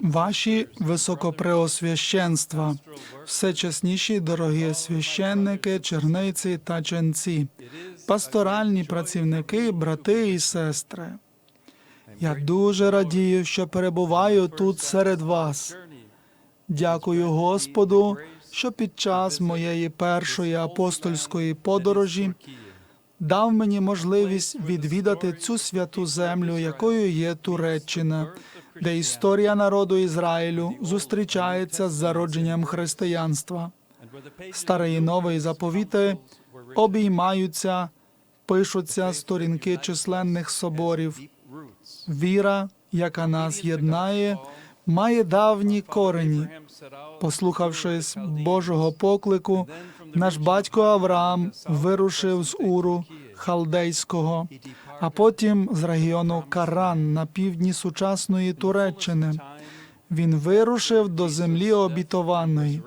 Ваші високопреосвященства, всечесніші дорогі священники, черниці та ченці, пасторальні працівники, брати і сестри. Я дуже радію, що перебуваю тут серед вас. Дякую Господу, що під час моєї першої апостольської подорожі дав мені можливість відвідати цю святу землю, якою є Туреччина, де історія народу Ізраїлю зустрічається з зародженням християнства. Старий і новий заповіти обіймаються, пишуться сторінки численних соборів. Віра, яка нас єднає, має давні корені. Послухавшись Божого поклику, наш батько Авраам вирушив з Уру Халдейського, а потім з регіону Каран на півдні сучасної Туреччини. Він вирушив до землі обітованої.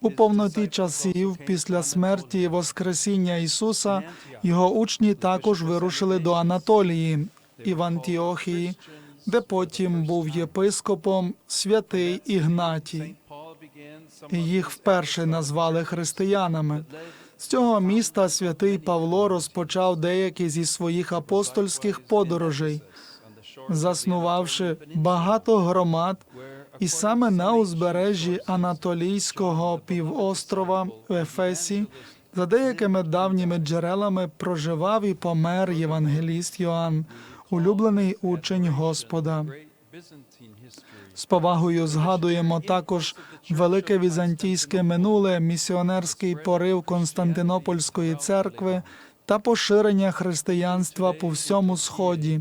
У повноті часів, після смерті і Воскресіння Ісуса, його учні також вирушили до Анатолії і в Антіохії, де потім був єпископом святий Ігнатій. Їх вперше назвали християнами. З цього міста святий Павло розпочав деякі зі своїх апостольських подорожей, заснувавши багато громад, і саме на узбережжі Анатолійського півострова в Ефесі, за деякими давніми джерелами проживав і помер євангеліст Йоанн, улюблений учень Господа. З повагою згадуємо також велике візантійське минуле, місіонерський порив Константинопольської церкви та поширення християнства по всьому сході.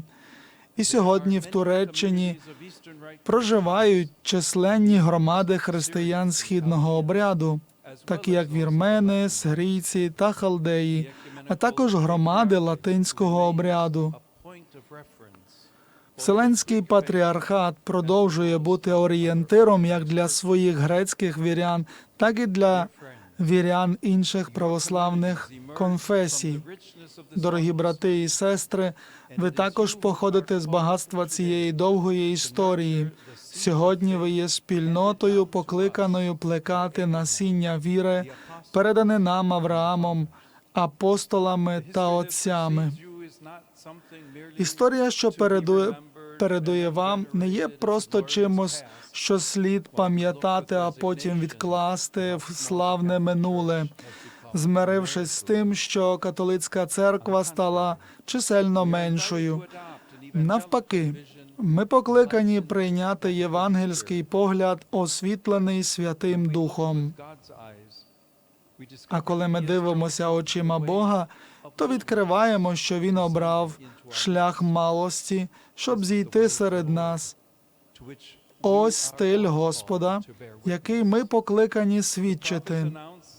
І сьогодні в Туреччині проживають численні громади християн східного обряду, такі як вірмени, сирійці та халдеї, а також громади латинського обряду. Вселенський патріархат продовжує бути орієнтиром як для своїх грецьких вірян, так і для вірян інших православних конфесій. Дорогі брати і сестри, ви також походите з багатства цієї довгої історії. Сьогодні ви є спільнотою, покликаною плекати насіння віри, передане нам Авраамом, апостолами та отцями. Історія, що передує, передує вам, не є просто чимось, що слід пам'ятати, а потім відкласти в славне минуле, змирившись з тим, що католицька церква стала чисельно меншою. Навпаки, ми покликані прийняти євангельський погляд, освітлений Святим Духом. А коли ми дивимося очима Бога, то відкриваємо, що він обрав шлях малості, щоб зійти серед нас. Ось стиль Господа, який ми покликані свідчити.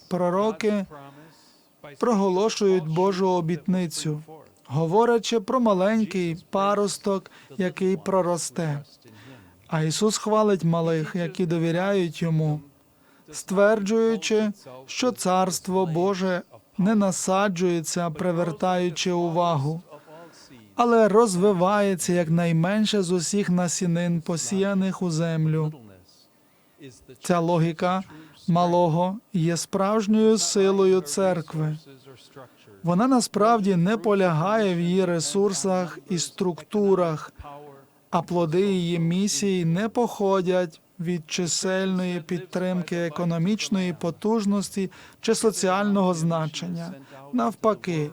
Пророки проголошують Божу обітницю, говорячи про маленький паросток, який проросте. А Ісус хвалить малих, які довіряють йому, стверджуючи, що Царство Боже не насаджується, привертаючи увагу, але розвивається якнайменше з усіх насінин, посіяних у землю. Ця логіка малого є справжньою силою церкви. Вона насправді не полягає в її ресурсах і структурах, а плоди її місії не походять від чисельної підтримки економічної потужності чи соціального значення. Навпаки,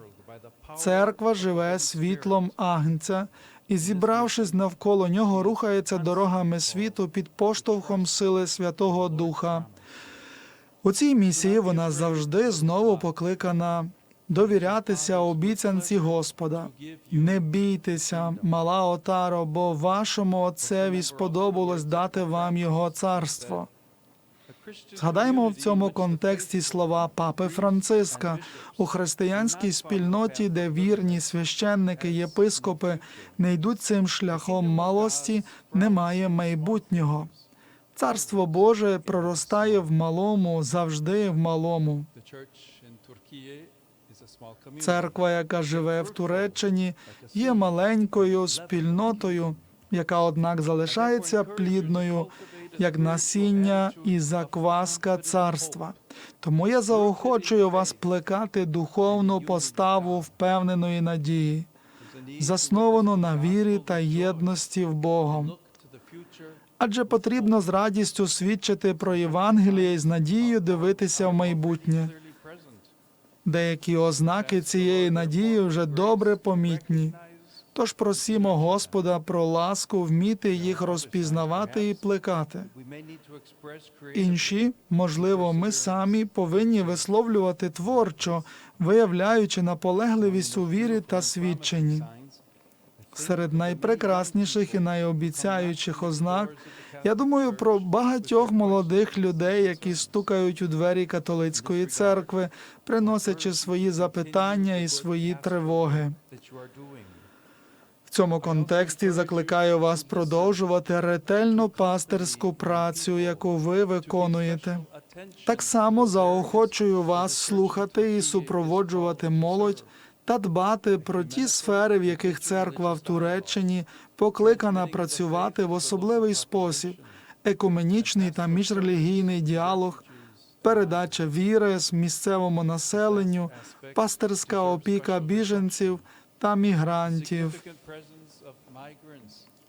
церква живе світлом агнця і, зібравшись навколо нього, рухається дорогами світу під поштовхом сили Святого Духа. У цій місії вона завжди знову покликана довірятися обіцянці Господа. Не бійтеся, мала отаро, бо вашому отцеві сподобалось дати вам його царство. Згадаймо в цьому контексті слова папи Франциска у християнській спільноті, де вірні священники, єпископи не йдуть цим шляхом малості, немає майбутнього. Царство Боже проростає в малому, завжди в малому. Церква, яка живе в Туреччині, є маленькою спільнотою, яка, однак, залишається плідною, як насіння і закваска царства. Тому я заохочую вас плекати духовну поставу впевненої надії, засновану на вірі та єдності в Богом. Адже потрібно з радістю свідчити про Євангеліє і з надією дивитися в майбутнє. Деякі ознаки цієї надії вже добре помітні. Тож просімо Господа про ласку вміти їх розпізнавати і плекати. Інші, можливо, ми самі повинні висловлювати творчо, виявляючи наполегливість у вірі та свідченні. Серед найпрекрасніших і найобіцяючих ознак я думаю про багатьох молодих людей, які стукають у двері католицької церкви, приносячи свої запитання і свої тривоги. В цьому контексті закликаю вас продовжувати ретельну пастирську працю, яку ви виконуєте. Так само заохочую вас слухати і супроводжувати молодь та дбати про ті сфери, в яких церква в Туреччині покликана працювати в особливий спосіб: екуменічний та міжрелігійний діалог, передача віри з місцевому населенню, пастирська опіка біженців та мігрантів.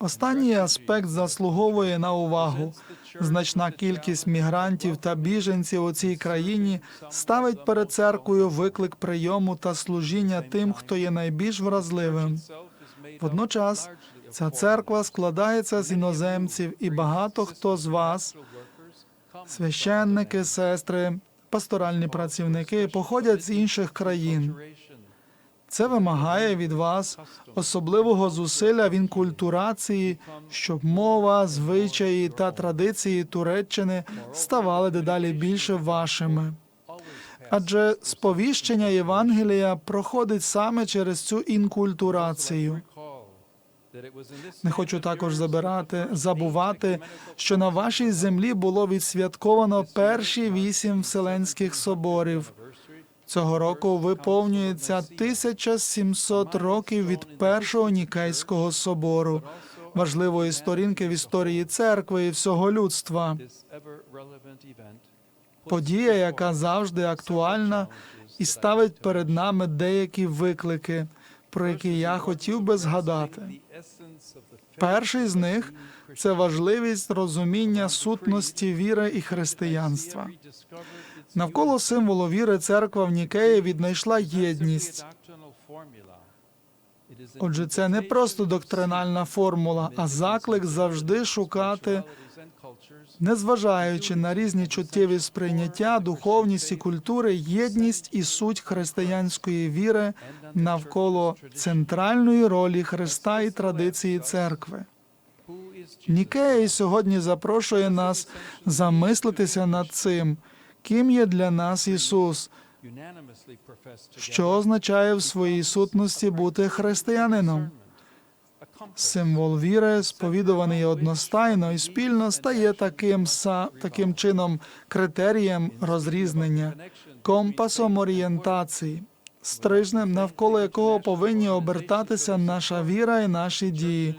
Останній аспект заслуговує на увагу. Значна кількість мігрантів та біженців у цій країні ставить перед церквою виклик прийому та служіння тим, хто є найбільш вразливим. Водночас ця церква складається з іноземців, і багато хто з вас, священники, сестри, пасторальні працівники, походять з інших країн. Це вимагає від вас особливого зусилля в інкультурації, щоб мова, звичаї та традиції Туреччини ставали дедалі більше вашими. Адже сповіщення Євангелія проходить саме через цю інкультурацію. Не хочу також забирати, забувати, що на вашій землі було відсвятковано перші вісім вселенських соборів. Цього року виповнюється 1700 років від першого Нікейського собору, важливої сторінки в історії церкви і всього людства. Подія, яка завжди актуальна і ставить перед нами деякі виклики, про які я хотів би згадати. Перший з них це важливість розуміння сутності віри і християнства. Навколо символу віри церква в Нікеї віднайшла єдність. Отже, це не просто доктринальна формула, а заклик завжди шукати, незважаючи на різні чуттєві сприйняття, духовність і культури, єдність і суть християнської віри навколо центральної ролі Христа і традиції церкви. Нікея сьогодні запрошує нас замислитися над цим, ким є для нас Ісус, що означає в своїй сутності бути християнином. Символ віри, сповідуваний одностайно і спільно, стає таким са таким чином критерієм розрізнення, компасом орієнтації, стрижнем, навколо якого повинні обертатися наша віра і наші дії.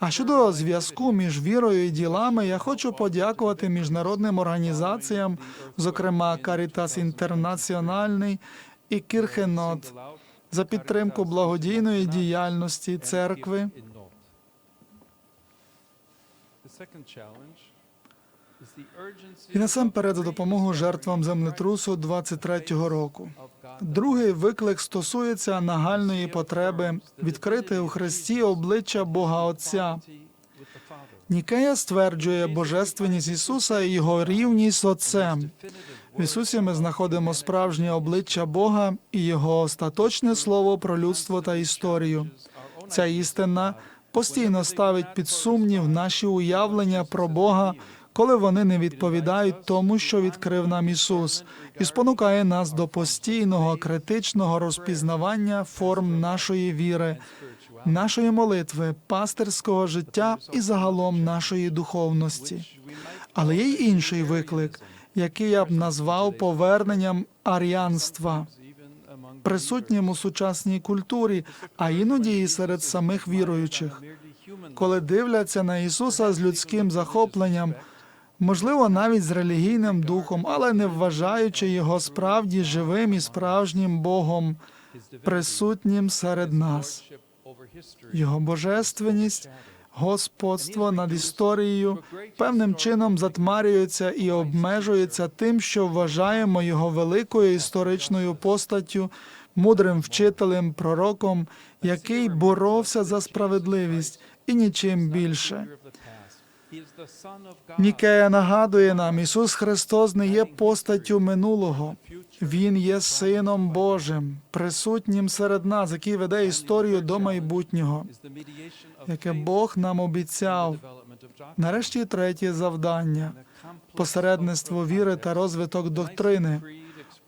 А щодо зв'язку між вірою і ділами, я хочу подякувати міжнародним організаціям, зокрема Caritas Інтернаціональний і Кірхенот, за підтримку благодійної діяльності церкви. І насамперед за допомогу жертвам землетрусу 23-го року. Другий виклик стосується нагальної потреби відкрити у Христі обличчя Бога Отця. Нікея стверджує божественність Ісуса і його рівність з Отцем. В Ісусі ми знаходимо справжнє обличчя Бога і Його остаточне слово про людство та історію. Ця істина постійно ставить під сумнів наші уявлення про Бога, коли вони не відповідають тому, що відкрив нам Ісус, і спонукає нас до постійного критичного розпізнавання форм нашої віри, нашої молитви, пастирського життя і загалом нашої духовності. Але є й інший виклик, який я б назвав поверненням аріанства. присутнім у сучасній культурі, а іноді і серед самих віруючих. Коли дивляться на Ісуса з людським захопленням, можливо, навіть з релігійним духом, але не вважаючи його справді живим і справжнім Богом, присутнім серед нас. Його божественність, господство над історією певним чином затмарюється і обмежується тим, що вважаємо його великою історичною постаттю, мудрим вчителем, пророком, який боровся за справедливість і нічим більше. Нікея нагадує нам, Ісус Христос не є постаттю минулого. Він є Сином Божим, присутнім серед нас, який веде історію до майбутнього, яке Бог нам обіцяв. Нарешті третє завдання посередництво віри та розвиток доктрини.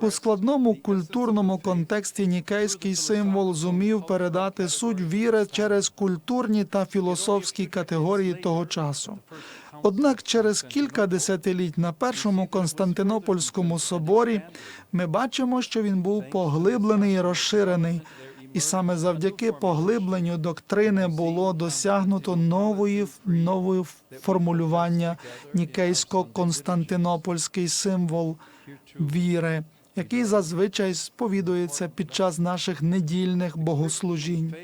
У складному культурному контексті нікейський символ зумів передати суть віри через культурні та філософські категорії того часу. Однак через кілька десятиліть на першому Константинопольському соборі ми бачимо, що він був поглиблений і розширений, і саме завдяки поглибленню доктрини було досягнуто нової нової формулювання нікейсько-константинопольський символ віри, який зазвичай сповідується під час наших недільних богослужінь.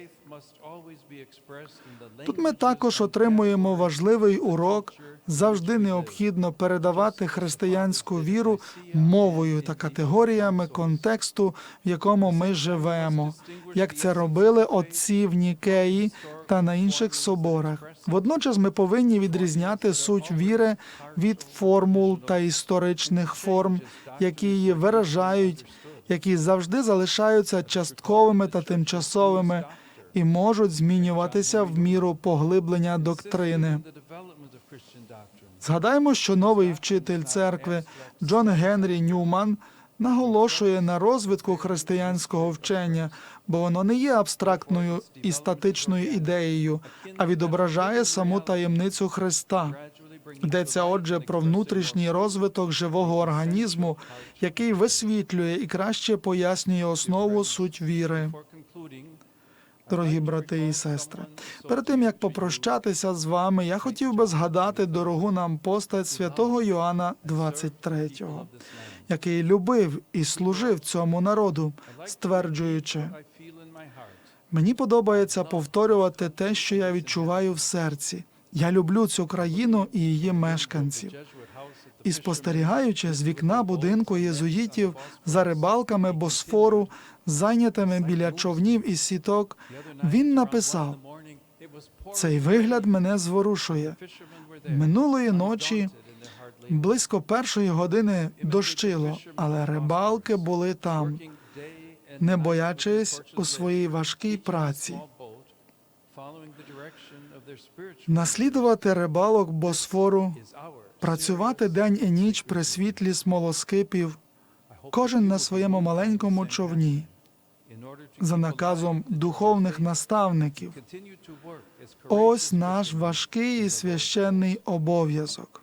Тут ми також отримуємо важливий урок. Завжди необхідно передавати християнську віру мовою та категоріями контексту, в якому ми живемо, як це робили отці в Нікеї та на інших соборах. Водночас ми повинні відрізняти суть віри від формул та історичних форм, які її виражають, які завжди залишаються частковими та тимчасовими і можуть змінюватися в міру поглиблення доктрини. Згадаймо, що новий вчитель церкви Джон Генрі Ньюман наголошує на розвитку християнського вчення, бо воно не є абстрактною і статичною ідеєю, а відображає саму таємницю Христа. Йдеться отже про внутрішній розвиток живого організму, який висвітлює і краще пояснює основу суть віри. Дорогі брати і сестри, перед тим як попрощатися з вами, я хотів би згадати дорогу нам постать святого Йоанна 23, який любив і служив цьому народу, стверджуючи, мені подобається повторювати те, що я відчуваю в серці. Я люблю цю країну і її мешканців. І спостерігаючи з вікна будинку єзуїтів за рибалками Босфору, зайнятими біля човнів і сіток, він написав: цей вигляд мене зворушує. Минулої ночі близько першої години дощило, але рибалки були там, не боячись у своїй важкій праці. Наслідувати рибалок Босфору, працювати день і ніч при світлі смолоскипів, кожен на своєму маленькому човні, за наказом духовних наставників. Ось наш важкий і священний обов'язок.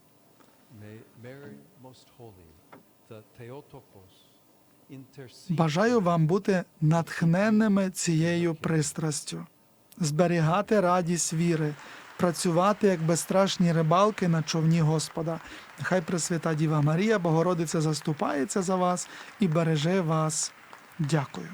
Бажаю вам бути натхненними цією пристрастю, зберігати радість віри, працювати як безстрашні рибалки на човні Господа. Хай Пресвята Діва Марія, Богородиця, заступається за вас і береже вас. Дякую.